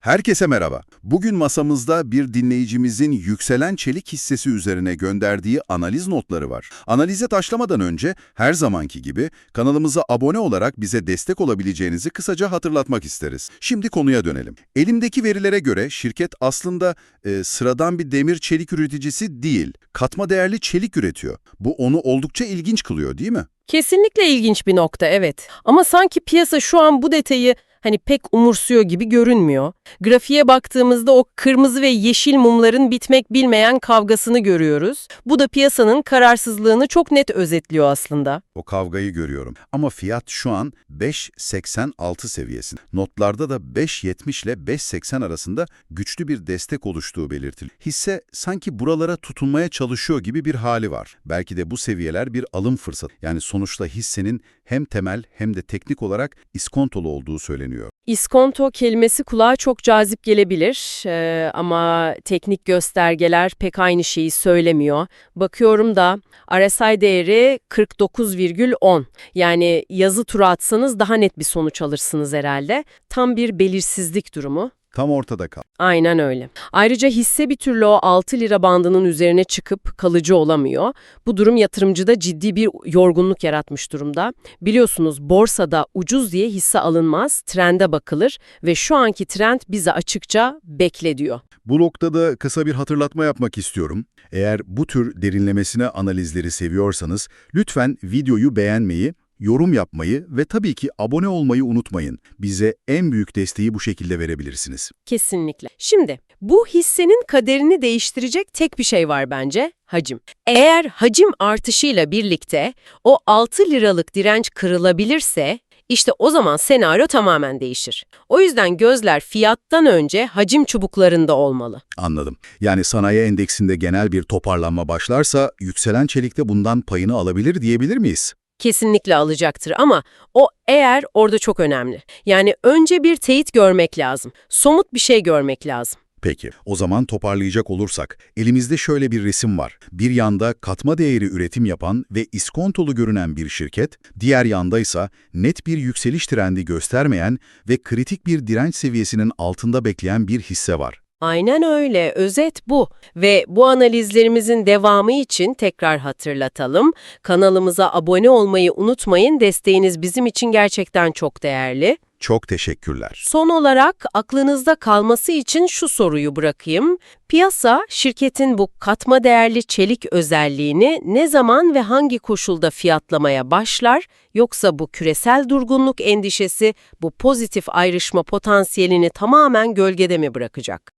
Herkese merhaba. Bugün masamızda bir dinleyicimizin yükselen çelik hissesi üzerine gönderdiği analiz notları var. Analize taşlamadan önce her zamanki gibi kanalımıza abone olarak bize destek olabileceğinizi kısaca hatırlatmak isteriz. Şimdi konuya dönelim. Elimdeki verilere göre şirket aslında e, sıradan bir demir çelik üreticisi değil, katma değerli çelik üretiyor. Bu onu oldukça ilginç kılıyor değil mi? Kesinlikle ilginç bir nokta evet. Ama sanki piyasa şu an bu detayı hani pek umursuyor gibi görünmüyor. Grafiğe baktığımızda o kırmızı ve yeşil mumların bitmek bilmeyen kavgasını görüyoruz. Bu da piyasanın kararsızlığını çok net özetliyor aslında. O kavgayı görüyorum. Ama fiyat şu an 5.86 seviyesinde. Notlarda da 5.70 ile 5.80 arasında güçlü bir destek oluştuğu belirtiliyor. Hisse sanki buralara tutunmaya çalışıyor gibi bir hali var. Belki de bu seviyeler bir alım fırsatı. Yani sonuçta hissenin hem temel hem de teknik olarak iskontolu olduğu söyleniyor. İskonto kelimesi kulağa çok cazip gelebilir Ee, ama teknik göstergeler pek aynı şeyi söylemiyor. Bakıyorum da RSI değeri 49,10 yani yazı tura atsanız daha net bir sonuç alırsınız herhalde. Tam bir belirsizlik durumu. Tam ortada kal. Aynen öyle. Ayrıca hisse bir türlü o 6 lira bandının üzerine çıkıp kalıcı olamıyor. Bu durum yatırımcıda ciddi bir yorgunluk yaratmış durumda. Biliyorsunuz borsada ucuz diye hisse alınmaz, trende bakılır ve şu anki trend bize açıkça bekle diyor. Bu noktada kısa bir hatırlatma yapmak istiyorum. Eğer bu tür derinlemesine analizleri seviyorsanız lütfen videoyu beğenmeyi, yorum yapmayı ve tabii ki abone olmayı unutmayın. Bize en büyük desteği bu şekilde verebilirsiniz. Kesinlikle. Şimdi bu hissenin kaderini değiştirecek tek bir şey var bence, hacim. Eğer hacim artışıyla birlikte o 6 liralık direnç kırılabilirse işte o zaman senaryo tamamen değişir. O yüzden gözler fiyattan önce hacim çubuklarında olmalı. Anladım. Yani sanayi endeksinde genel bir toparlanma başlarsa yükselen çelikte bundan payını alabilir diyebilir miyiz? Kesinlikle alacaktır ama o eğer orada çok önemli. Yani önce bir teyit görmek lazım. Somut bir şey görmek lazım. Peki, o zaman toparlayacak olursak, elimizde şöyle bir resim var. Bir yanda katma değeri üretim yapan ve iskontolu görünen bir şirket, diğer yanda ise net bir yükseliş trendi göstermeyen ve kritik bir direnç seviyesinin altında bekleyen bir hisse var. Aynen öyle. Özet bu. Ve bu analizlerimizin devamı için tekrar hatırlatalım. Kanalımıza abone olmayı unutmayın. Desteğiniz bizim için gerçekten çok değerli. Çok teşekkürler. Son olarak aklınızda kalması için şu soruyu bırakayım. Piyasa, şirketin bu katma değerli çelik özelliğini ne zaman ve hangi koşulda fiyatlamaya başlar, yoksa bu küresel durgunluk endişesi bu pozitif ayrışma potansiyelini tamamen gölgede mi bırakacak?